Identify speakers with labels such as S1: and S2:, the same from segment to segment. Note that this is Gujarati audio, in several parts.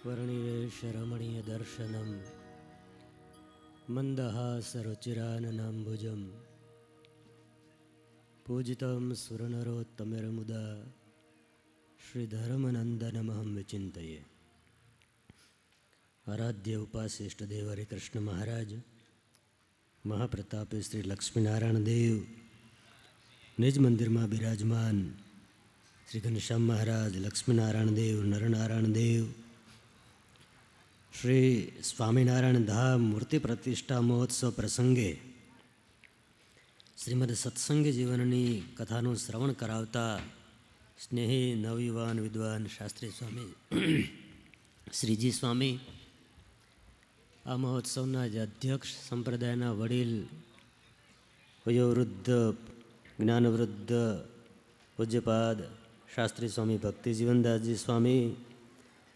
S1: વર્ણિરેશ રમણીય દર્શનમ મંદહાસરુચિરાનનાંબુજમ પૂજિતમ સુરનરોત્તમેરમુદા શ્રીધર્મનંદનમહં વિચિંતયે આરાધ્ય ઉપાશ્રેષ્ઠ દેવ હરિકૃષ્ણ મહારાજ મહાપ્રતાપે શ્રી લક્ષ્મીનારાયણ દેવ નિજ મંદિરમાં બિરાજમાન શ્રી ઘનશ્યામ મહારાજ લક્ષ્મીનારાયણ દેવ નરનારાયણ દેવ શ્રી સ્વામિનારાયણ ધામ મૂર્તિ પ્રતિષ્ઠા મહોત્સવ પ્રસંગે શ્રીમદ સત્સંગી જીવનની કથાનું શ્રવણ કરાવતા સ્નેહી, નવયુવાન, વિદ્વાન શાસ્ત્રી સ્વામી, શ્રીજી સ્વામી, આ મહોત્સવના જે અધ્યક્ષ સંપ્રદાયના વડીલ, વયોવૃદ્ધ, જ્ઞાનવૃદ્ધ, પૂજ્યપાદ શાસ્ત્રી સ્વામી, ભક્તિ જીવનદાસજી સ્વામી,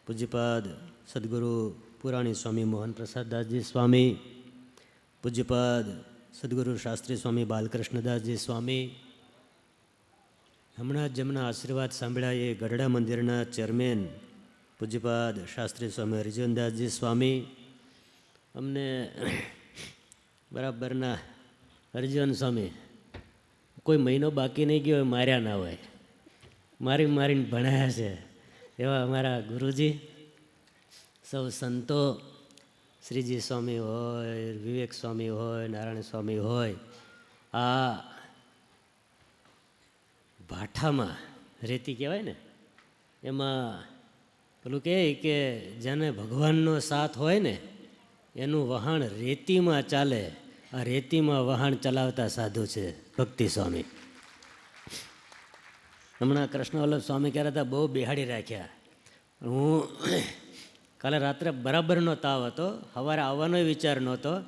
S1: પૂજ્યપાદ સદગુરુ પુરાણી સ્વામી મોહન પ્રસાદદાસજી સ્વામી, પૂજ્યપાદ સદગુરુ શાસ્ત્રી સ્વામી બાલકૃષ્ણદાસજી સ્વામી. હમણાં જેમના આશીર્વાદ સાંભળ્યા એ ગઢડા મંદિરના ચેરમેન, પૂજ્યપાદ શાસ્ત્રી સ્વામી હરિજનદાસજી સ્વામી. અમને બરાબરના હરિજન સ્વામી, કોઈ મહિનો બાકી નહીં ગયો માર્યા ના હોય. મારી મારીને ભણાયા છે એવા અમારા ગુરુજી. સૌ સંતો શ્રીજી સ્વામી હોય, વિવેક સ્વામી હોય, નારાયણ સ્વામી હોય, આ ભાઠામાં રેતી કહેવાય ને, એમાં પેલું કહે કે જેને ભગવાનનો સાથ હોય ને, એનું વહાણ રેતીમાં ચાલે. આ રેતીમાં વહાણ ચલાવતા સાધુ છે ભક્તિ સ્વામી. હમણાં કૃષ્ણવલ્લભ સ્વામી કહેતા હતા, બહુ બેહાડી રાખ્યા. હું કાલે રાત્રે બરાબરનો તાવ હતો સવારે આવવાનો વિચાર નહોતો,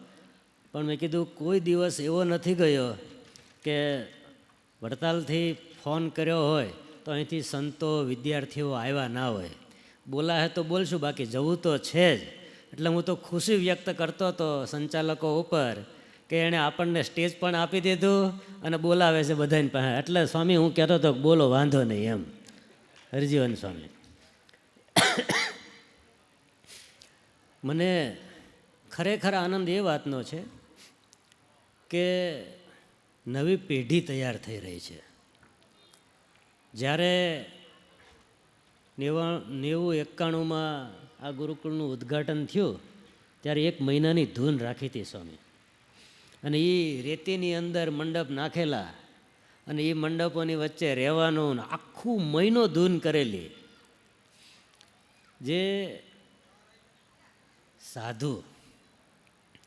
S1: પણ મેં કીધું કોઈ દિવસ એવો નથી ગયો કે વડતાલથી ફોન કર્યો હોય તો અહીંથી સંતો, વિદ્યાર્થીઓ આવ્યા ના હોય. બોલાહે તો બોલશું, બાકી જવું તો છે જ. એટલે હું તો ખુશી વ્યક્ત કરતો હતો સંચાલકો ઉપર કે એણે આપણને સ્ટેજ પણ આપી દીધું અને બોલાવે છે બધાની પાસે. એટલે સ્વામી હું કહેતો હતો બોલો, વાંધો નહીં એમ. હરિજીવન સ્વામી. મને ખરેખર આનંદ એ વાતનો છે કે નવી પેઢી તૈયાર થઈ રહી છે. જ્યારે નેવા, નેવું એકાણુંમાં આ ગુરુકુળનું ઉદ્ઘાટન થયું, ત્યારે એક મહિનાની ધૂન રાખી હતી સ્વામી. અને એ રેતીની અંદર મંડપ નાખેલા અને એ મંડપોની વચ્ચે રહેવાનું આખું મહિનો ધૂન કરેલી. જે સાધુ,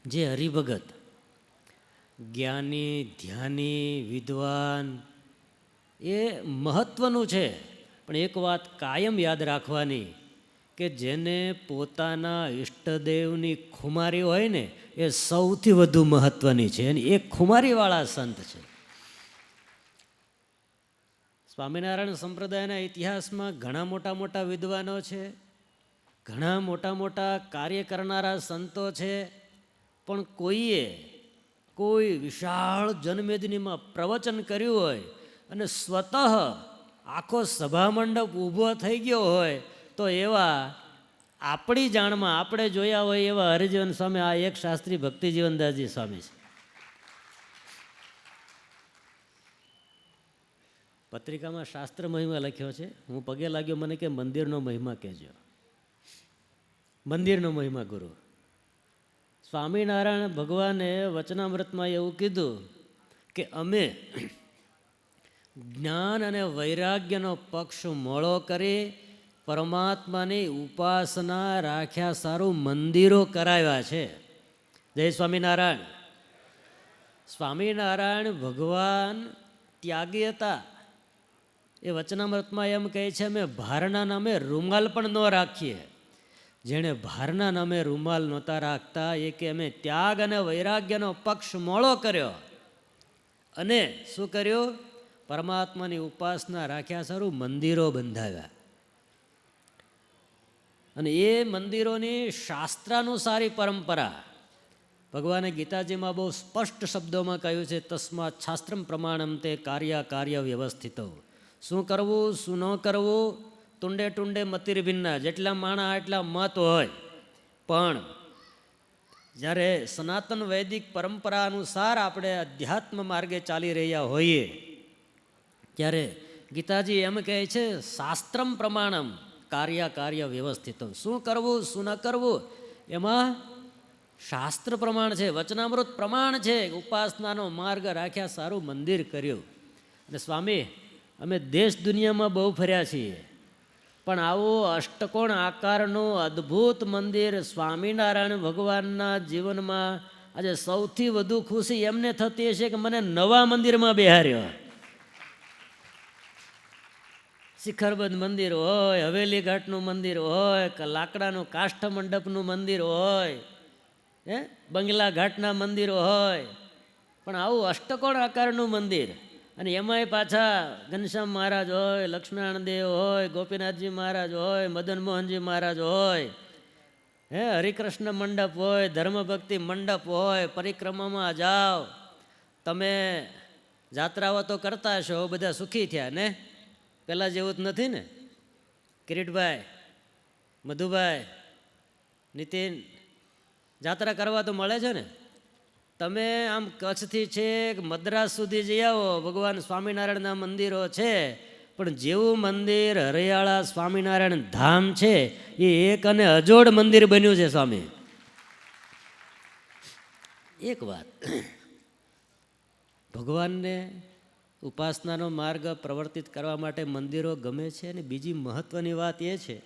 S1: જે હરિભગત, જ્ઞાની, ધ્યાની, વિદ્વાન, એ મહત્ત્વનું છે. પણ એક વાત કાયમ યાદ રાખવાની કે જેને પોતાના ઈષ્ટદેવની ખુમારી હોય ને, એ સૌથી વધુ મહત્ત્વની છે. અને એ ખુમારીવાળા સંત છે. સ્વામિનારાયણ સંપ્રદાયના ઇતિહાસમાં ઘણા મોટા મોટા વિદ્વાનો છે. ઘણા મોટા મોટા કાર્ય કરનારા સંતો છે, પણ કોઈએ કોઈ વિશાળ જનમેદનીમાં પ્રવચન કર્યું હોય અને સ્વતઃ આખો સભામંડપ ઊભો થઈ ગયો હોય, તો એવા આપણી જાણમાં આપણે જોયા હોય એવા હરિજીવન સ્વામી, આ એક શાસ્ત્રી ભક્તિજીવનદાસજી સ્વામી છે. પત્રિકામાં શાસ્ત્ર મહિમા લખ્યો છે, હું પગે લાગ્યો, મને કે મંદિરનો મહિમા કહેજો. મંદિરનો મહિમા ગુરુ. સ્વામિનારાયણ ભગવાને વચનામૃતમાં એવું કીધું કે અમે જ્ઞાન અને વૈરાગ્યનો પક્ષ મોળો કરી પરમાત્માની ઉપાસના રાખ્યા સારું મંદિરો કરાવ્યા છે. જય સ્વામિનારાયણ. સ્વામિનારાયણ ભગવાન ત્યાગી હતા. એ વચનામૃતમાં એમ કહે છે, અમે ભારના નામે રૂમાલ પણ ન રાખીએ. જેણે ભારના નામે રૂમાલ નહોતા રાખતા એ કે અમે ત્યાગ અને વૈરાગ્યનો પક્ષ મોળો કર્યો. અને શું કર્યું? પરમાત્માની ઉપાસના રાખ્યા સારું મંદિરો બંધાવ્યા. અને એ મંદિરોની શાસ્ત્રાનુસારી પરંપરા. ભગવાને ગીતાજીમાં બહુ સ્પષ્ટ શબ્દોમાં કહ્યું છે, તસ્માત શાસ્ત્રમ પ્રમાણમ તે કાર્ય કાર્ય વ્યવસ્થિત. શું કરવું, શું ન કરવું? તુંડે ટુંડે મતિર ભિન્ના, જેટલા માણા એટલા મત હોય. પણ જ્યારે સનાતન વૈદિક પરંપરા અનુસાર આપણે અધ્યાત્મ માર્ગે ચાલી રહ્યા હોઈએ, ત્યારે ગીતાજી એમ કહે છે, શાસ્ત્રમ પ્રમાણમ કાર્ય કાર્ય વ્યવસ્થિત શું કરવું, શું ન કરવું? એમાં શાસ્ત્ર પ્રમાણ છે, વચનામૃત પ્રમાણ છે. ઉપાસનાનો માર્ગ રાખ્યા સારું મંદિર કર્યું. અને સ્વામી, અમે દેશ દુનિયામાં બહુ ફર્યા છીએ. પણ આવું અષ્ટકોણ આકારનું અદ્ભુત મંદિર સ્વામિનારાયણ ભગવાનના જીવનમાં આજે સૌથી વધુ ખુશી એમને થતી હશે કે મને નવા મંદિરમાં બેહાર્યો. શિખરબદ્ધ મંદિર હોય, હવેલી ઘાટનું મંદિર હોય લાકડાનું કાષ્ઠ મંડપનું મંદિર હોય, હે? બંગલા ઘાટના મંદિરો હોય. પણ આવું અષ્ટકોણ આકારનું મંદિર અને એમાંય પાછા ઘનશ્યામ મહારાજ હોય લક્ષ્મણાનંદ દેવ હોય, ગોપીનાથજી મહારાજ હોય, મદન મોહનજી મહારાજ હોય, હે હરિકૃષ્ણ મંડપ હોય, ધર્મભક્તિ મંડપ હોય, પરિક્રમામાં જાઓ. તમે જાત્રાઓ તો કરતા હશો બધા સુખી થયા, ને? પહેલાં જેવું જ નથી ને? કિરીટભાઈ, મધુભાઈ, નીતિન, જાત્રા કરવા તો મળે છે ને? તમે આમ કચ્છથી છેક મદ્રાસ સુધી જઈ આવો, ભગવાન સ્વામિનારાયણના મંદિરો છે, પણ જેવું મંદિર હરિયાળા સ્વામિનારાયણ ધામ છે, એ એક અને અજોડ મંદિર બન્યું છે, સ્વામી. એક વાત. ભગવાનને ઉપાસનાનો માર્ગ પ્રવર્તિત કરવા માટે મંદિરો ગમે છે અને બીજી મહત્ત્વની વાત એ છે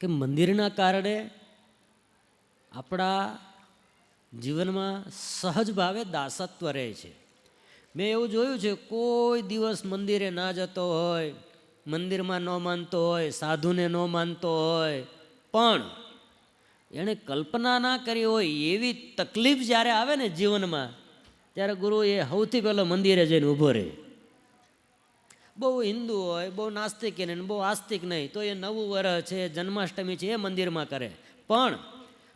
S1: કે મંદિરના કારણે આપણા જીવનમાં સહજ ભાવે દાસત્વ રહે છે. મેં એવું જોયું છે, કોઈ દિવસ મંદિરે ના જતો હોય, મંદિરમાં ન માનતો હોય, સાધુને ન માનતો હોય, પણ એણે કલ્પના ના કરી હોય, એવી તકલીફ જ્યારે આવે ને જીવનમાં, ત્યારે ગુરુ એ સૌથી પહેલો મંદિરે જઈને ઊભો રહે. બહુ હિન્દુ હોય, બહુ નાસ્તિક નહીં બહુ આસ્તિક નહીં, તો એ નવું વર્ષ છે, જન્માષ્ટમી છે, એ મંદિરમાં કરે. પણ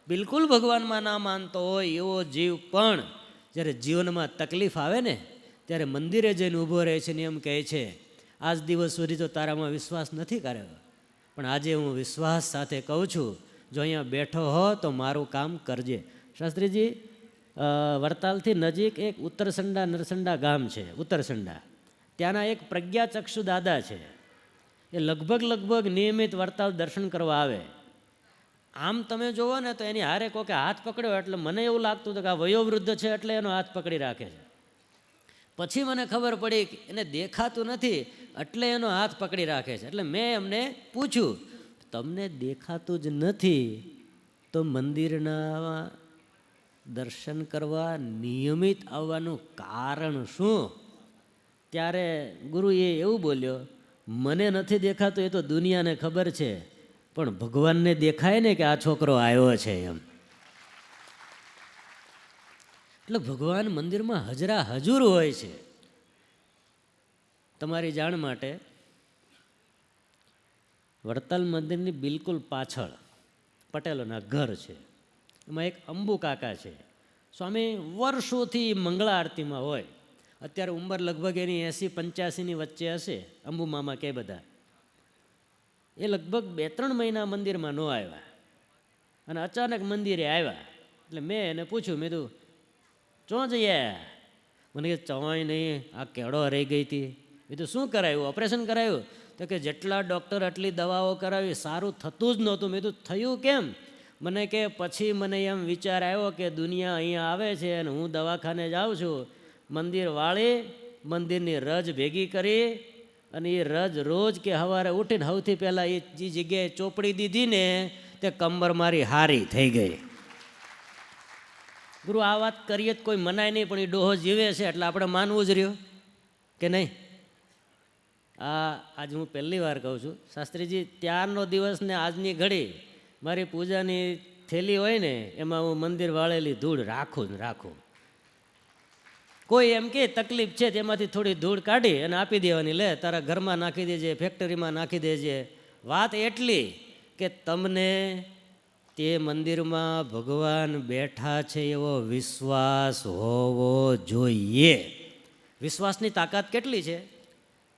S1: બિલકુલ ભગવાનમાં ના માનતો હોય એવો જીવ પણ જ્યારે જીવનમાં તકલીફ આવે ને, ત્યારે મંદિરે જઈને ઊભો રહે છે ને એમ કહે છે, આજ દિવસ સુધી તો તારામાં વિશ્વાસ નથી કર્યો. પણ આજે હું વિશ્વાસ સાથે કહું છું, જો અહીંયા બેઠો હો તો મારું કામ કરજે. શાસ્ત્રીજી વડતાલથી નજીક એક ઉત્તરસંડા નરસંડા ગામ છે, ઉત્તરસંડા. ત્યાંના એક પ્રજ્ઞાચક્ષુ દાદા છે. એ લગભગ લગભગ નિયમિત વડતાલ દર્શન કરવા આવે. આમ તમે જુઓ ને તો એની હારે કોકે હાથ પકડ્યો એટલે મને એવું લાગતું હતું કે આ વયોવૃદ્ધ છે એટલે એનો હાથ પકડી રાખે છે. પછી મને ખબર પડી કે એને દેખાતું નથી એટલે એનો હાથ પકડી રાખે છે. એટલે મેં એમને પૂછ્યું, તમને દેખાતું જ નથી તો મંદિરના દર્શન કરવા નિયમિત આવવાનું કારણ શું? ત્યારે ગુરુએ એવું બોલ્યો, મને નથી દેખાતું, એ તો દુનિયાને ખબર છે. પણ ભગવાનને દેખાય ને કે આ છોકરો આવ્યો છે એમ. એટલે ભગવાન મંદિરમાં હજરા હજુર હોય છે. તમારી જાણ માટે વડતાલ મંદિરની બિલકુલ પાછળ પટેલોના ઘર છે. એમાં એક અંબુ કાકા છે. સ્વામી વર્ષોથી મંગળા આરતીમાં હોય. અત્યારે ઉંમર લગભગ એની એંસી પંચ્યાસીની વચ્ચે હશે. અંબુ મામા કે બધા. એ લગભગ બે ત્રણ મહિના મંદિરમાં ન આવ્યા. અને અચાનક મંદિરે આવ્યા. એટલે મેં એને પૂછ્યું, મેં કીધું, ચો જઈએ મને કે ચોય નહીં, આ કેળો રહી ગઈ હતી. તો શું કરાયું? ઓપરેશન કરાયું? તો કે, જેટલા ડૉક્ટર આટલી દવાઓ કરાવી, સારું થતું જ નહોતું. મેં કીધું, થયું કેમ? મને કે, પછી મને એમ વિચાર આવ્યો કે દુનિયા અહીંયા આવે છે અને હું દવાખાને જાઉં છું. મંદિર વાળી મંદિરની રજ ભેગી કરી અને એ રજ રોજ કે સવારે ઉઠીને સૌથી પહેલાં એ જે જગ્યાએ ચોપડી દીધી ને તે કમર મારી હારી થઈ ગઈ. ગુરુ, આ વાત કરીએ તો કોઈ મનાય નહીં, પણ એ ડોહો જીવે છે એટલે આપણે માનવું જ રહ્યું. કે નહીં? આ આજે હું પહેલી વાર કહું છું. શાસ્ત્રીજી, ત્યારનો દિવસ ને આજની ઘડી મારી પૂજાની થેલી હોય ને, એમાં હું મંદિર વાળેલી ધૂળ રાખું જ રાખું. કોઈ એમ કે તકલીફ છે તેમાંથી થોડી ધૂળ કાઢી અને આપી દેવાની, લે, તારા ઘરમાં નાખી દેજે, ફેક્ટરીમાં નાખી દેજે. વાત એટલી કે તમને તે મંદિરમાં ભગવાન બેઠા છે એવો વિશ્વાસ હોવો જોઈએ. વિશ્વાસની તાકાત કેટલી છે?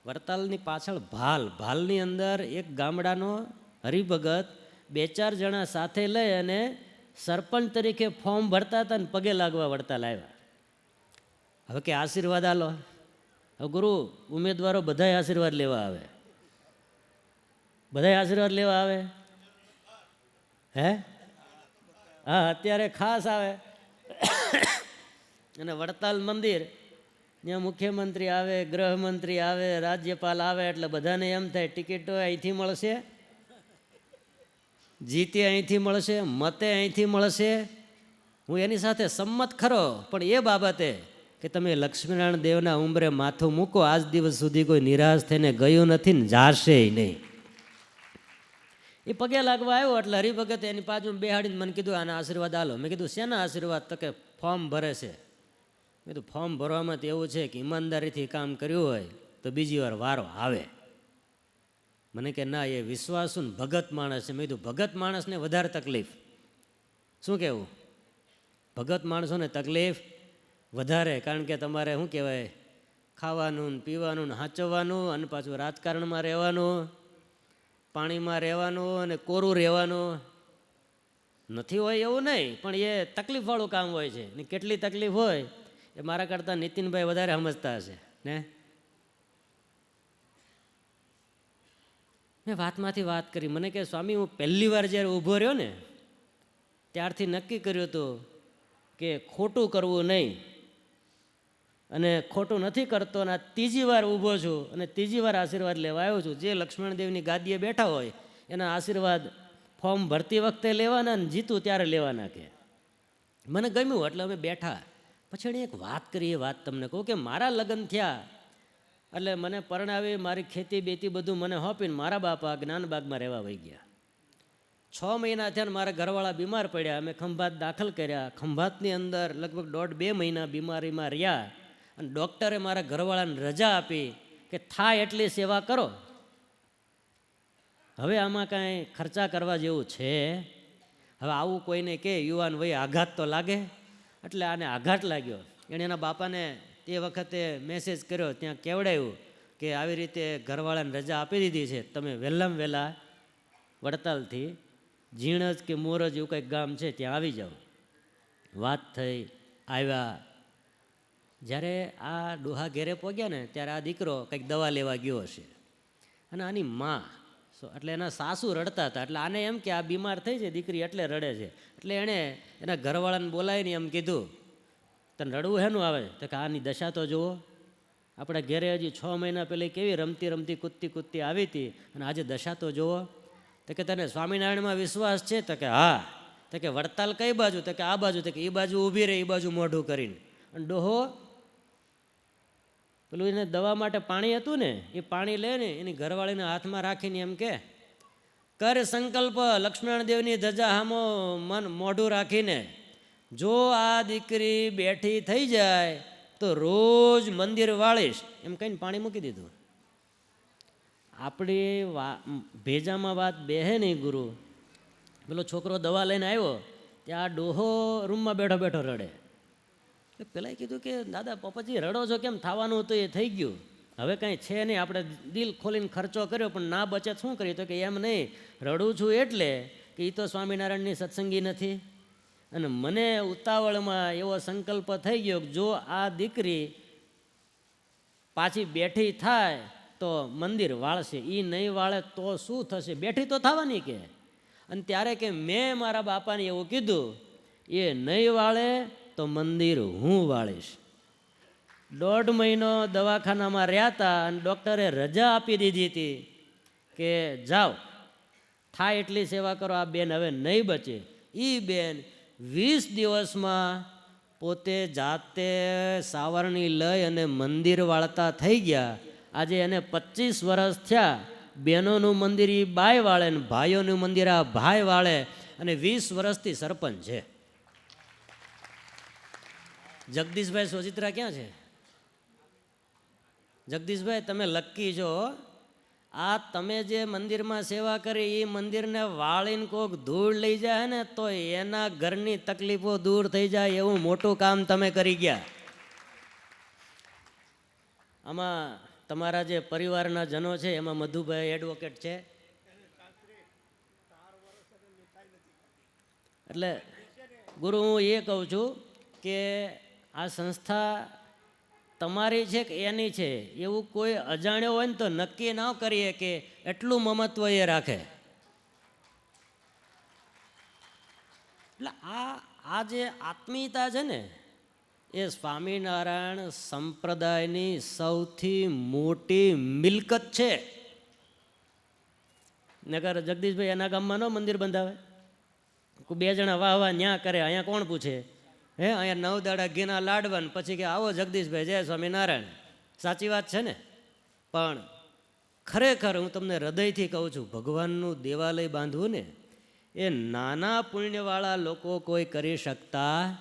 S1: વડતાલની પાછળ ભાલ. ભાલની અંદર એક ગામડાનો હરિભગત બે ચાર જણા સાથે લઈ અને સરપંચ તરીકે ફોર્મ ભરતા હતા ને પગે લાગવા વડતાલ આવ્યા. હવે કે આશીર્વાદ આલો. હવે ગુરુ, ઉમેદવારો બધાય આશીર્વાદ લેવા આવે. બધાય આશીર્વાદ લેવા આવે? હે? હા, અત્યારે ખાસ આવે. અને વડતાલ મંદિર ત્યાં મુખ્યમંત્રી આવે, ગૃહમંત્રી આવે, રાજ્યપાલ આવે, એટલે બધાને એમ થાય, ટિકિટો અહીંથી મળશે? જીતે અહીંથી મળશે? મતે અહીંથી મળશે? હું એની સાથે સંમત ખરો, પણ એ બાબતે કે તમે લક્ષ્મીનારાયણ દેવના ઉંમરે માથું મૂકો, આજ દિવસ સુધી કોઈ નિરાશ થઈને ગયું નથી ને જાશે નહીં. એ પગે લાગવા આવ્યો એટલે હરિભગત એની પાછું બેહાડીને મને કીધું, આના આશીર્વાદ આલો. મેં કીધું, શેના આશીર્વાદ? તો કે ફોર્મ ભરે છે. મેં કીધું, ફોર્મ ભરવામાં તો એવું છે કે ઈમાનદારીથી કામ કર્યું હોય તો બીજી વાર વારો આવે. મને કે, ના, એ વિશ્વાસુ ને ભગત માણસ છે. મેં કીધું, ભગત માણસને વધારે તકલીફ. શું કહેવું? ભગત માણસોને તકલીફ? વધારે, કારણ કે તમારે શું કહેવાય? ખાવાનું ને પીવાનું ને સાચવવાનું અને પાછું રાજકારણમાં રહેવાનું, પાણીમાં રહેવાનું અને કોરું રહેવાનું. નથી હોય એવું નહીં, પણ એ તકલીફવાળું કામ હોય છે. ને કેટલી તકલીફ હોય, એ મારા કરતાં નીતિનભાઈ વધારે સમજતા હશે, ને? મેં વાતમાંથી વાત કરી. મને કે, સ્વામી, હું પહેલી વાર જ્યારે ઊભો રહ્યો ને, ત્યારથી નક્કી કર્યું હતું કે ખોટું કરવું નહીં. અને ખોટું નથી કરતો અને ત્રીજી વાર ઊભો છું અને ત્રીજી વાર આશીર્વાદ લેવા આવ્યો છું. જે લક્ષ્મણદેવની ગાદીએ બેઠા હોય, એના આશીર્વાદ ફોર્મ ભરતી વખતે લેવાના અને જીતું ત્યારે લેવાના કે મને ગમ્યું એટલે અમે બેઠા. પછી એણે એક વાત કરી, એ વાત તમને કહું કે મારા લગ્ન થયા. એટલે મને પરણાવી, મારી ખેતી બેતી બધું મને હોપીને મારા બાપા જ્ઞાનબાગમાં રહેવા વહી ગયા. છ મહિના થયા મારા ઘરવાળા બીમાર પડ્યા. અમે ખંભાત દાખલ કર્યા. ખંભાતની અંદર લગભગ દોઢ બે મહિના બીમારીમાં રહ્યા. અને ડૉક્ટરે મારા ઘરવાળાને રજા આપી કે થાય એટલી સેવા કરો. હવે આમાં કાંઈ ખર્ચા કરવા જેવું છે? હવે આવું કોઈને કે, યુવાન વય આઘાત તો લાગે, એટલે આને આઘાત લાગ્યો. એણે એના બાપાને તે વખતે મેસેજ કર્યો, ત્યાં કેવડાવ્યું કે આવી રીતે ઘરવાળાને રજા આપી દીધી છે, તમે વહેલામાં વહેલા વડતાલથી ઝીણજ કે મોરજ એવું કંઈક ગામ છે, ત્યાં આવી જાઓ. વાત થઈ, આવ્યા. જ્યારે આ ડોહા ઘેરે પહોંચ્યા ને, ત્યારે આ દીકરો કંઈક દવા લેવા ગયો હશે. અને આની માં એટલે એના સાસુ રડતા હતા. એટલે આને એમ કે આ બીમાર થઈ છે, દીકરી એટલે રડે છે. એટલે એણે એના ઘરવાળાને બોલાવીને એમ કીધું, તને રડવું હેનું આવે? તો કે આની દશા તો જુઓ. આપણે ઘેરે હજી છ મહિના પહેલાં કેવી રમતી રમતી કૂદતી કૂદતી આવી હતી અને આજે દશા તો જુઓ. તો કે તને સ્વામિનારાયણમાં વિશ્વાસ છે? તો કે હા. તો કે વડતાલ કઈ બાજુ? તો કે આ બાજુ. તો કે એ બાજુ ઊભી રહે એ બાજુ મોઢું કરીને. અને ડોહો પેલું એને દવા માટે પાણી હતું ને, એ પાણી લે ને એની ઘરવાળીને હાથમાં રાખીને એમ કે, કર સંકલ્પ લક્ષ્મણ દેવની ધજા હામો મન મોઢું રાખીને. જો આ દીકરી બેઠી થઈ જાય, તો રોજ મંદિર વાળીશ. એમ કહીને પાણી મૂકી દીધું. આપણી વા, ભેજામાં વાત બેહે નહીં ગુરુ. પેલો છોકરો દવા લઈને આવ્યો, ત્યાં ડોહો રૂમમાં બેઠો બેઠો રડે. પેલાએ કીધું કે, દાદા, પપ્પાજી રડો છો કેમ? થવાનું હતું એ થઈ ગયું. હવે કાંઈ છે નહીં. આપણે દિલ ખોલીને ખર્ચો કર્યો, પણ ના બચત શું કર્યું તો કે, એમ નહીં. રડું છું એટલે કે એ તો સ્વામિનારાયણની સત્સંગી નથી. અને મને ઉતાવળમાં એવો સંકલ્પ થઈ ગયો કે, જો આ દીકરી પાછી બેઠી થાય તો મંદિર વાળશે. એ નહીં વાળે તો શું થશે? બેઠી તો થવાની કે? અને ત્યારે કે મેં મારા બાપાને એવું કીધું, એ નહીં વાળે તો મંદિર હું વાળીશ. દોઢ મહિનો દવાખાનામાં રહ્યા હતા અને ડૉક્ટરે રજા આપી દીધી હતી કે જાઓ, થાય એટલી સેવા કરો, આ બેન હવે નહીં બચે. એ બેન વીસ દિવસમાં પોતે જાતે સાવરણી લઈ અને મંદિર વાળતા થઈ ગયા. આજે એને પચીસ વર્ષ થયા. બહેનોનું મંદિર એ બાય વાળે ને ભાઈઓનું મંદિર આ ભાઈ વાળે અને વીસ વર્ષથી સરપંચ છે. જગદીશભાઈ સોજિત્રા ક્યાં છે? જગદીશભાઈ, તમે લક્કી છો. આ તમે જે મંદિરમાં સેવા કરી એ મંદિરને વાળીને કોક ધૂળ લઈ જાય ને, તો એના ઘરની તકલીફો દૂર થઈ જાય એવું મોટું કામ તમે કરી ગયા. આમાં તમારા જે પરિવારના જનો છે, એમાં મધુભાઈ એડવોકેટ છે. એટલે ગુરુ, હું એ કહું છું કે આ સંસ્થા તમારી છે કે એની છે? એવું કોઈ અજાણ્યો હોય ને તો નક્કી ન કરીએ કે એટલું મમત્વ એ રાખે. એટલે આ આ જે આત્મીયતા છે ને, એ સ્વામિનારાયણ સંપ્રદાયની સૌથી મોટી મિલકત છે. નગર જગદીશભાઈ એના ગામમાં ન મંદિર બંધાવે? બે જણા વાહ વાહ ન્યા કરે, અહીંયા કોણ પૂછે? હે, અહીંયા નવ દાડા ઘીના લાડવાન, પછી કે આવો જગદીશભાઈ, જય સ્વામિનારાયણ. સાચી વાત છે ને? પણ ખરેખર હું તમને હૃદયથી કહું છું, ભગવાનનું દેવાલય બાંધવું ને, એ નાના પુણ્યવાળા લોકો કોઈ કરી શકતા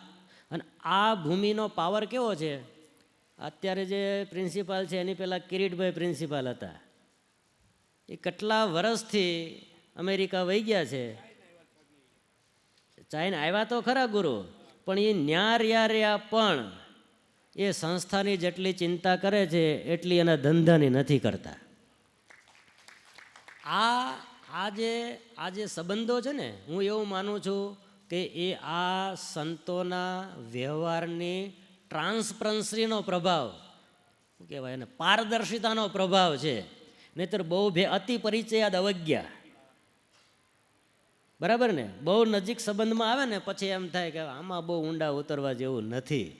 S1: અને આ ભૂમિનો પાવર કેવો છે? અત્યારે જે પ્રિન્સિપાલ છે, એની પહેલાં કિરીટભાઈ પ્રિન્સિપાલ હતા. એ કેટલા વર્ષથી અમેરિકા વહી ગયા છે? ચાઇના આવ્યા તો ખરા ગુરુ. પણ એ ન્યા પણ એ સંસ્થાની જેટલી ચિંતા કરે છે, એટલી એના ધંધાની નથી કરતા. આ આજે આ જે સંબંધો છે ને, હું એવું માનું છું કે એ આ સંતોના વ્યવહારની ટ્રાન્સપરન્સરીનો પ્રભાવ, શું કહેવાય એને, પારદર્શિતાનો પ્રભાવ છે. નહીતર બહુ ભે, અતિ પરિચયાદ અવજ્ઞા. બરાબર ને? બહુ નજીક સંબંધમાં આવે ને, પછી એમ થાય કે આમાં બહુ ઊંડા ઉતરવા જેવું નથી.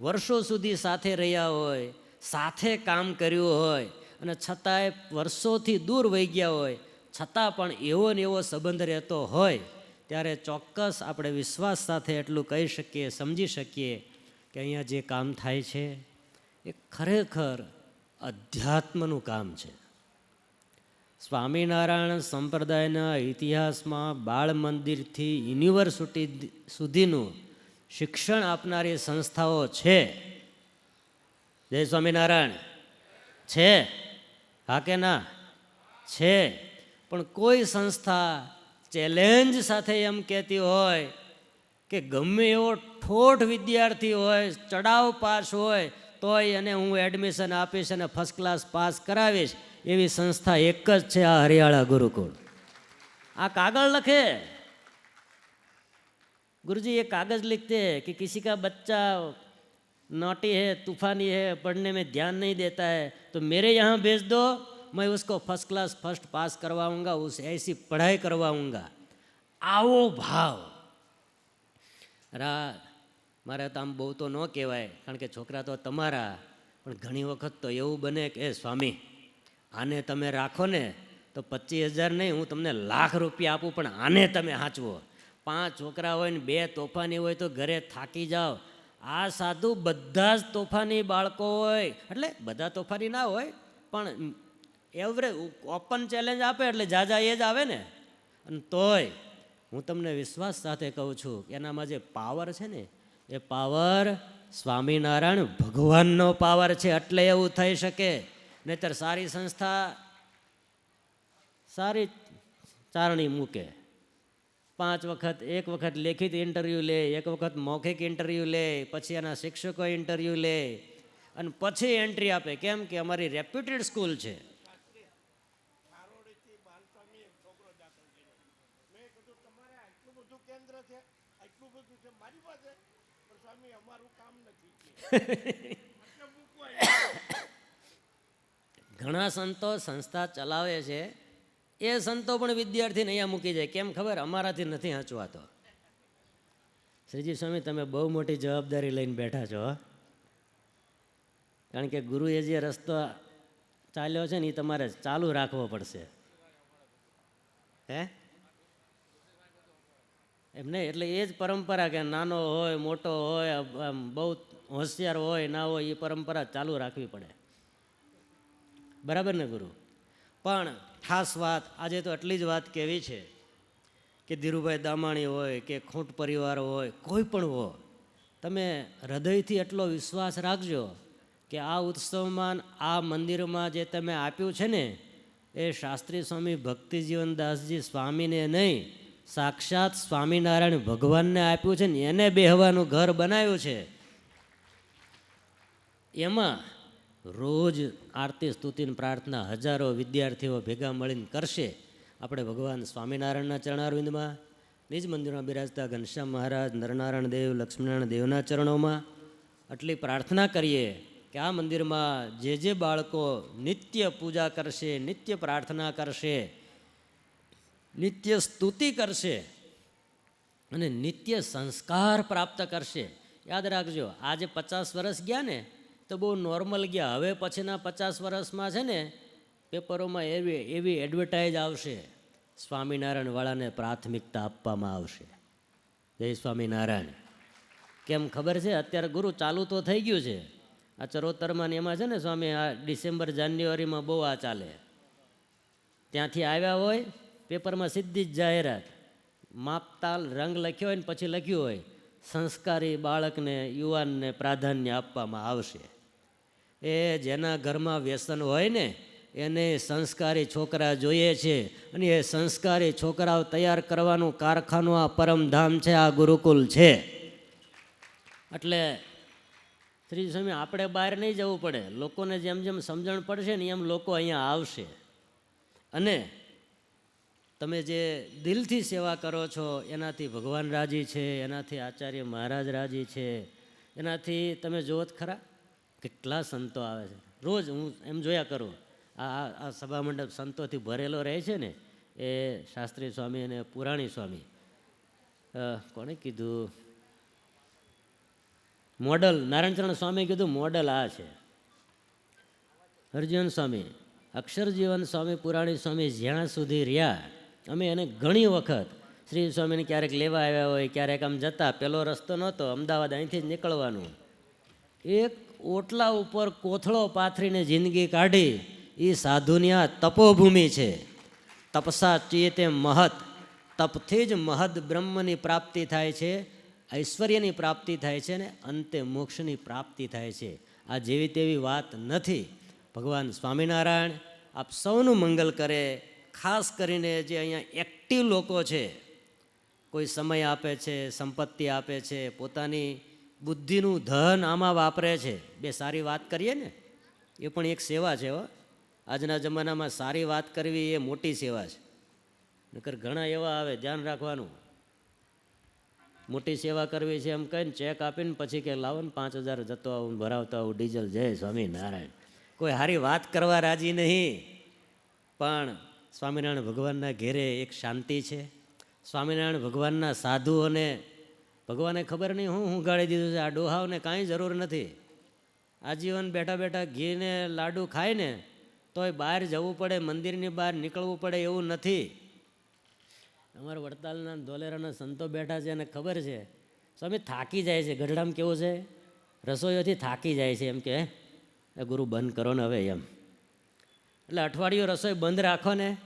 S1: વર્ષો સુધી સાથે રહ્યા હોય, સાથે કામ કર્યું હોય, અને છતાંય વર્ષોથી દૂર વહી ગયા હોય, છતાં પણ એવો ને એવો સંબંધ રહેતો હોય, ત્યારે ચોક્કસ આપણે વિશ્વાસ સાથે એટલું કહી શકીએ, સમજી શકીએ કે અહીંયા જે કામ થાય છે, એ ખરેખર અધ્યાત્મનું કામ છે. સ્વામિનારાયણ સંપ્રદાયના ઇતિહાસમાં બાળ મંદિરથી યુનિવર્સિટી સુધીનું શિક્ષણ આપનારી સંસ્થાઓ છે. જય સ્વામિનારાયણ. છે. હા કે ના? છે. પણ કોઈ સંસ્થા ચેલેન્જ સાથે એમ કહેતી હોય કે ગમે એવો ઠોઠ વિદ્યાર્થી હોય ચડાવ પાસ હોય, તોય એને હું એડમિશન આપીશ અને ફર્સ્ટ ક્લાસ પાસ કરાવીશ. એવી સંસ્થા એક જ છે આ હરિયાળા ગુરુકુળ આ કાગળ લખે गुरुजी ये कागज लिखते हैं कि किसी का बच्चा नोटी है तूफानी है पढ़ने में ध्यान नहीं देता है तो मेरे यहाँ भेज दो मैं उसको फर्स्ट क्लास फर्स्ट पास करवाऊंगा उस ऐसी पढ़ाई करवाऊंगा આવો ભાવ રા મારે તો આમ બહુ તો ન કહેવાય કારણ કે છોકરા તો તમારા પણ ઘણી વખત તો એવું બને કે એ સ્વામી આને તમે રાખો ને, તો પચીસ હજાર નહીં, હું તમને લાખ રૂપિયા આપું, પણ આને તમે સાચવો પાંચ છોકરા હોય ને, બે તોફાની હોય તો ઘરે થાકી જાઓ. આ સાધુ બધા જ તોફાની બાળકો હોય. એટલે બધા તોફાની ના હોય, પણ એવરે ઓપન ચેલેન્જ આપે, એટલે જાજા એ જ આવે ને. અને તોય હું તમને વિશ્વાસ સાથે કહું છું એનામાં જે પાવર છે ને, એ પાવર સ્વામિનારાયણ ભગવાનનો પાવર છે. એટલે એવું થઈ શકે. નહીતર સારી સંસ્થા સારી ચારણી મૂકે. પાંચ વખત એક વખત લેખિત ઇન્ટરવ્યૂ લે એક વખત મૌખિક ઇન્ટરવ્યૂ લે પછી એના શિક્ષકો ઇન્ટરવ્યૂ લે અને પછી એન્ટ્રી આપે. કેમ કે અમારી રેપ્યુટેડ સ્કૂલ છે.
S2: કેન્દ્ર છે આટલું બધું છે મારી પાસે પણ સ્વામી અમારું કામ નથી એટલે મૂકવા
S1: ઘણા સંતો સંસ્થા ચલાવે છે. એ સંતો પણ વિદ્યાર્થીને અહીંયા મૂકી જાય. કેમ ખબર? અમારાથી નથી હંચવાતો. શ્રીજી સ્વામી, તમે બહુ મોટી જવાબદારી લઈને બેઠા છો કારણ કે ગુરુએ જે રસ્તો ચાલ્યો છે ને એ તમારે ચાલુ રાખવો પડશે. હે? એમ નહીં? એટલે એ જ પરંપરા કે નાનો હોય, મોટો હોય બહુ હોશિયાર હોય, ના હોય એ પરંપરા ચાલુ રાખવી પડે. બરાબર ને ગુરુ? પણ ખાસ વાત, આજે તો એટલી જ વાત કહેવી છે કે ધીરુભાઈ દામાણી હોય કે ખૂંટ પરિવાર હોય, કોઈ પણ હોય, તમે હૃદયથી એટલો વિશ્વાસ રાખજો કે આ ઉત્સવમાં, આ મંદિરમાં જે તમે આપ્યું છે ને, એ શાસ્ત્રી સ્વામી ભક્તિજીવનદાસજી સ્વામીને નહીં, સાક્ષાત સ્વામિનારાયણ ભગવાનને આપ્યું છે ને, એને બેહવાનું ઘર બનાવ્યું છે. એમાં રોજ આરતી સ્તુતિની પ્રાર્થના હજારો વિદ્યાર્થીઓ ભેગા મળીને કરશે. આપણે ભગવાન સ્વામિનારાયણના ચરણારવિંદમાં, નિજ મંદિરમાં બિરાજતા ઘનશ્યામ મહારાજ, નરનારાયણ દેવ, લક્ષ્મીનારાયણ દેવના ચરણોમાં આટલી પ્રાર્થના કરીએ કે આ મંદિરમાં જે જે બાળકો નિત્ય પૂજા કરશે, નિત્ય પ્રાર્થના કરશે, નિત્ય સ્તુતિ કરશે અને નિત્ય સંસ્કાર પ્રાપ્ત કરશે. યાદ રાખજો, આજે પચાસ વર્ષ ગયા ને તો બહુ નોર્મલ ગયા. હવે પછીના પચાસ વર્ષમાં છે ને પેપરોમાં એવી એવી એડવર્ટાઇઝ આવશે. સ્વામિનારાયણવાળાને પ્રાથમિકતા આપવામાં આવશે. જય સ્વામિનારાયણ. કેમ ખબર છે? અત્યારે ગુરુ ચાલુ તો થઈ ગયું છે. આ ચરોતરમાં એમાં છે ને સ્વામી, આ ડિસેમ્બર, જાન્યુઆરીમાં બહુ આ ચાલે. ત્યાંથી આવ્યા હોય પેપરમાં સીધી જ જાહેરાત. માપતાલ રંગ લખ્યો હોય ને પછી લખ્યું હોય, સંસ્કારી બાળકને, યુવાનને પ્રાધાન્ય આપવામાં આવશે. એ જેના ઘરમાં વ્યસન હોય ને, એને સંસ્કારી છોકરા જોઈએ છે. અને એ સંસ્કારી છોકરાઓ તૈયાર કરવાનું કારખાનું આ પરમધામ છે, આ ગુરુકુલ છે. એટલે શ્રી સ્વામી, આપણે બહાર નહીં જવું પડે. લોકોને જેમ જેમ સમજણ પડશે ને, એમ લોકો અહીંયા આવશે. અને તમે જે દિલથી સેવા કરો છો, એનાથી ભગવાન રાજી છે, એનાથી આચાર્ય મહારાજ રાજી છે, એનાથી તમે જુઓ જ ખરા કેટલા સંતો આવે છે? રોજ હું એમ જોયા કરું. આ આ- સભા મંડપ સંતોથી ભરેલો રહે છે ને, એ શાસ્ત્રી સ્વામી અને પુરાણી સ્વામી. કોણે કીધું? મોડલ, નારાયણચરણ સ્વામી કીધું, મોડલ આ છે. હરજીવન સ્વામી, અક્ષરજીવન સ્વામી, પુરાણી સ્વામી જ્યાં સુધી રહ્યા, અમે એને ઘણી વખત શ્રી સ્વામીને ક્યારેક લેવા આવ્યા હોય, ક્યારેક આમ જતા, પેલો રસ્તો નહોતો, અમદાવાદ અહીંથી જ નીકળવાનું. એક ઓટલા ઉપર કોથળો પાથરીને જિંદગી કાઢી એ સાધુની આ તપોભૂમિ છે. તપસા ચેતે મહત. તપથી જ મહદ બ્રહ્મની પ્રાપ્તિ થાય છે, ઐશ્વર્યની પ્રાપ્તિ થાય છે ને અંતે મોક્ષની પ્રાપ્તિ થાય છે. આ જેવી તેવી વાત નથી. ભગવાન સ્વામિનારાયણ આપ સૌનું મંગલ કરે, ખાસ કરીને જે અહીંયા એક્ટિવ લોકો છે. કોઈ સમય આપે છે, સંપત્તિ આપે છે, પોતાની બુદ્ધિનું ધન આમાં વાપરે છે. બે સારી વાત કરીએ ને, એ પણ એક સેવા છે હો. આજના જમાનામાં સારી વાત કરવી એ મોટી સેવા છે. નકર ઘણા એવા આવે, ધ્યાન રાખવાનું. મોટી સેવા કરવી છે એમ કહીને ચેક આપીને પછી કે લાવો ને પાંચ હજાર જતો આવું ભરાવતો આવું, ડીઝલ, જય સ્વામિનારાયણ. કોઈ સારી વાત કરવા રાજી નહીં. પણ સ્વામિનારાયણ ભગવાનના ઘેરે એક શાંતિ છે. સ્વામિનારાયણ ભગવાનના સાધુઓને ભગવાને ખબર નહીં હું હું ગાળી દીધું છે. આ ડોહાવને કાંઈ જરૂર નથી. આજીવન બેઠા બેઠા ઘીને લાડુ ખાય ને, તોય બહાર જવું પડે, મંદિરની બહાર નીકળવું પડે એવું નથી. અમારા વડતાલના ધોલેરાના સંતો બેઠા છે અને ખબર છે. સ્વામી, થાકી જાય છે. ગઢડામાં કેવું છે? રસોઈઓથી થાકી જાય છે. એમ કે "એ ગુરુ બંધ કરો ને હવે એમ. એટલે અઠવાડિયું રસોઈ બંધ રાખો ને.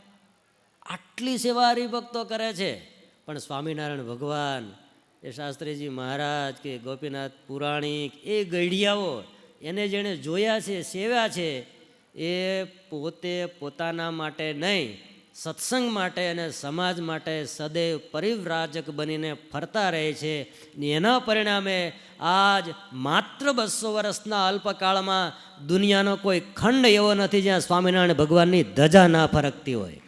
S1: આટલી સેવા હરિભક્તો કરે છે. પણ સ્વામિનારાયણ ભગવાન એ શાસ્ત્રીજી મહારાજ કે ગોપીનાથ પુરાણિક એ ગઢિયાઓ એને જેણે જોયા છે, સેવ્યા છે, એ પોતે પોતાના માટે નહીં, સત્સંગ માટે અને સમાજ માટે સદૈવ પરિવ્રાજક બનીને ફરતા રહે છે એના પરિણામે આજ માત્ર બસો વર્ષના અલ્પકાળમાં દુનિયાનો કોઈ ખંડ એવો નથી જ્યાં સ્વામિનારાયણ ભગવાનની ધજા ના ફરકતી હોય.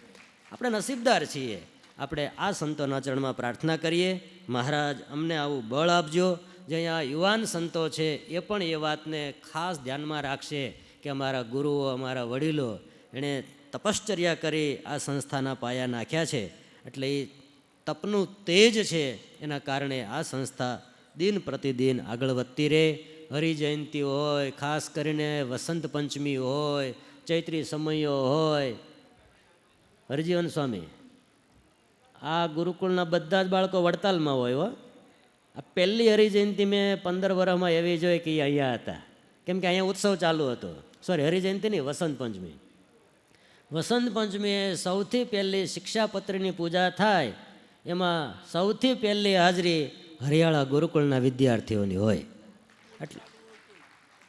S1: આપણે નસીબદાર છીએ. આપણે આ સંતોના ચરણમાં પ્રાર્થના કરીએ. મહારાજ, અમને આવું બળ આપજો. જે અહીંયા યુવાન સંતો છે, એ પણ એ વાતને ખાસ ધ્યાનમાં રાખશે કે અમારા ગુરુઓ, અમારા વડીલો એણે તપશ્ચર્યા કરી આ સંસ્થાના પાયા નાખ્યા છે. એટલે એ તપનું તેજ છે, એના કારણે આ સંસ્થા દિન પ્રતિદિન આગળ વધતી રહે. હરિજયંતિ હોય, ખાસ કરીને વસંત પંચમી હોય, ચૈત્રી સમયો હોય. હરજીવન સ્વામી. આ ગુરુકુળના બધા જ બાળકો વડતાલમાં હોય હો. આ પહેલી હરિજયંતિ મેં પંદર વર્ષમાં એવી જોઈ કે અહીંયા હતા. કેમ કે અહીંયા ઉત્સવ ચાલુ હતો. સોરી હરિજયંતિ નહીં, વસંત પંચમી. વસંત પંચમીએ સૌથી પહેલી શિક્ષાપત્રીની પૂજા થાય, એમાં સૌથી પહેલી હાજરી હરિયાળા ગુરુકુળના વિદ્યાર્થીઓની હોય. એટલે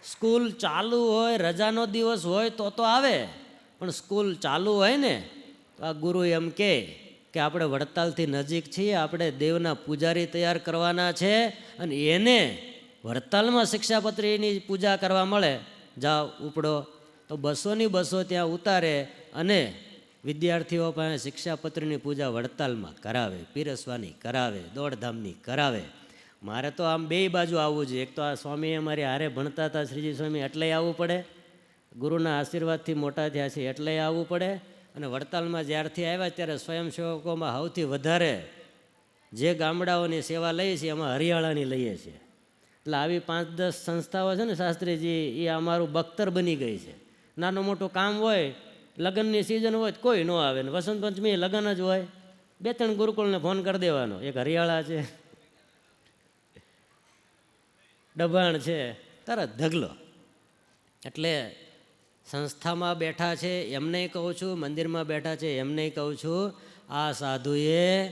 S1: સ્કૂલ ચાલુ હોય, રજાનો દિવસ હોય તો તો આવે, પણ સ્કૂલ ચાલુ હોય ને, તો આ ગુરુ એમ કહે કે આપણે વડતાલથી નજીક છીએ, આપણે દેવના પૂજારી તૈયાર કરવાના છે અને એને વડતાલમાં શિક્ષાપત્રીની પૂજા કરવા મળે. જાઓ ઉપડો. તો બસોની બસો ત્યાં ઉતારે અને વિદ્યાર્થીઓ પાસે શિક્ષાપત્રની પૂજા વડતાલમાં કરાવે, પીરસવાની કરાવે, દોડધામની કરાવે. મારે તો આમ બે બાજુ આવવું જોઈએ એક તો આ સ્વામી અમારી હારે ભણતા હતા, શ્રીજી સ્વામી એટલે આવવું પડે. ગુરુના આશીર્વાદથી મોટા થયા છે એટલે આવવું પડે. અને વડતાલમાં જ્યારથી આવ્યા ત્યારે સ્વયંસેવકોમાં સૌથી વધારે જે ગામડાઓની સેવા લઈએ છીએ, એમાં હરિયાળાની લઈએ છીએ. એટલે આવી પાંચ દસ સંસ્થાઓ છે ને શાસ્ત્રીજી, એ અમારું બખ્તર બની ગઈ છે. નાનું મોટું કામ હોય, લગ્નની સિઝન હોય કોઈ ન આવે ને. વસંત પંચમી લગ્ન જ હોય. બે ત્રણ ગુરુકુળને ફોન કરી દેવાનો. એક હરિયાળા છે, દબાણ છે, તરત ઢગલો. એટલે સંસ્થામાં બેઠા છે, એમને કહું છું, મંદિરમાં બેઠા છે, એમને કહું છું, આ સાધુએ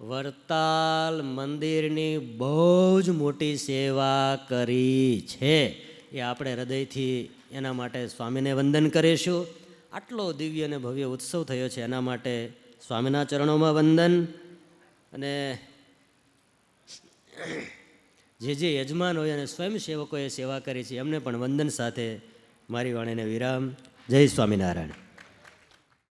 S1: વરતાલ મંદિરની બહુ જ મોટી સેવા કરી છે. એ આપણે હૃદયથી એના માટે સ્વામીને વંદન કરીશું. આટલો દિવ્ય અને ભવ્ય ઉત્સવ થયો છે, એના માટે સ્વામીના ચરણોમાં વંદન. અને જે જે યજમાન હોય અને સ્વયંસેવકોએ સેવા કરી છે, એમને પણ વંદન સાથે મારી વાણીને વિરામ. જય સ્વામિનારાયણ.